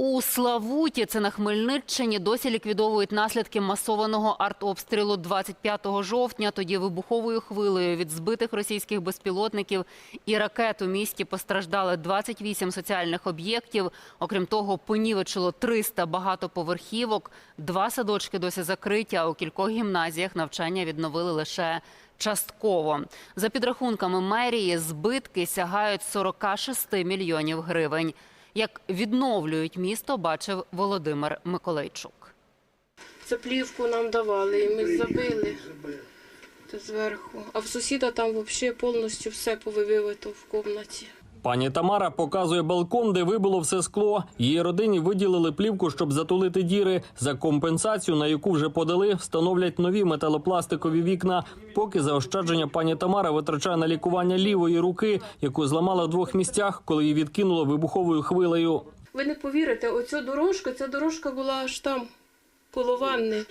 У Славуті, це на Хмельниччині, досі ліквідовують наслідки масованого артобстрілу 25 жовтня. Тоді вибуховою хвилею від збитих російських безпілотників і ракет у місті постраждали 28 соціальних об'єктів. Окрім того, понівечило 300 багатоповерхівок. Два садочки досі закриті, а у кількох гімназіях навчання відновили лише частково. За підрахунками мерії, збитки сягають 46 мільйонів гривень. Як відновлюють місто, бачив Володимир Миколайчук. Це плівку нам давали, і ми забили зверху. А в сусіда там взагалі повністю все повибивато в кімнаті. Пані Тамара показує балкон, де вибило все скло. Її родині виділили плівку, щоб затулити діри. За компенсацію, на яку вже подали, встановлять нові металопластикові вікна. Поки заощадження пані Тамара витрачає на лікування лівої руки, яку зламала в двох місцях, коли її відкинуло вибуховою хвилею. Ви не повірите, оцю дорожку, ця дорожка була аж там, коло ванни.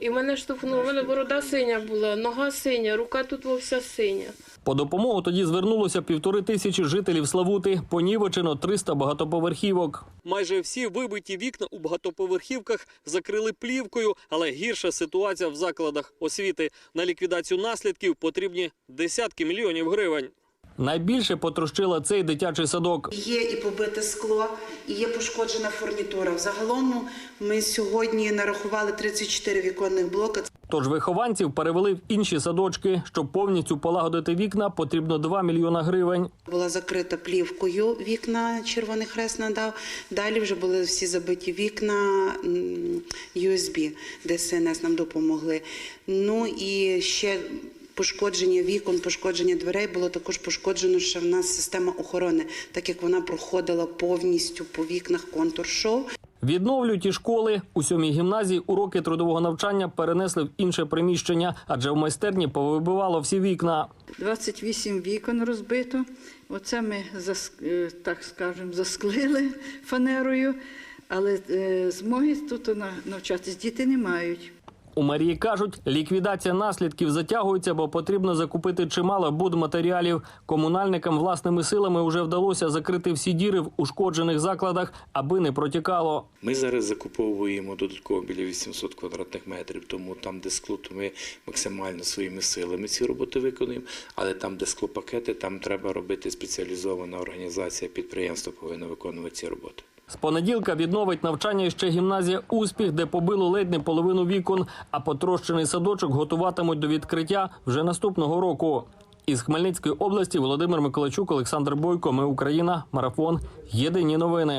І мене штовхнуло, у мене борода синя була, нога синя, рука тут во вся синя. По допомогу тоді звернулося півтори тисячі жителів Славути. Понівечено 300 багатоповерхівок. Майже всі вибиті вікна у багатоповерхівках закрили плівкою, але гірша ситуація в закладах освіти. На ліквідацію наслідків потрібні десятки мільйонів гривень. Найбільше потрощила цей дитячий садок. Є і побите скло, і є пошкоджена фурнітура. Взагалом ми сьогодні нарахували 34 віконних блоки. Тож вихованців перевели в інші садочки. Щоб повністю полагодити вікна, потрібно 2 мільйона гривень. Була закрита плівкою вікна, Червоний Хрест надав. Далі вже були всі забиті вікна USB, ДСНС нам допомогли. Ну і ще пошкодження вікон, пошкодження дверей було також пошкоджено ще в нас система охорони, так як вона проходила повністю по вікнах контур-шоу. Відновлюють і школи. У сьомій гімназії уроки трудового навчання перенесли в інше приміщення, адже в майстерні повибивало всі вікна. 28 вікон розбито. Оце ми е, так скажемо, засклили фанерою, але е, змоги тут на- навчатись діти не мають. У мерії кажуть, ліквідація наслідків затягується, бо потрібно закупити чимало будматеріалів. Комунальникам власними силами вже вдалося закрити всі діри в ушкоджених закладах, аби не протікало. Ми зараз закуповуємо додатково біля 800 квадратних метрів, тому там, де скло, то ми максимально своїми силами ці роботи виконуємо. Але там, де склопакети, там треба робити спеціалізована організація, підприємство повинно виконувати ці роботи. З понеділка відновить навчання ще гімназія Успіх, де побило ледь не половину вікон, а потрощений садочок готуватимуть до відкриття вже наступного року. Із Хмельницької області Володимир Миколачук, Олександр Бойко. Ми Україна. Марафон. Єдині новини.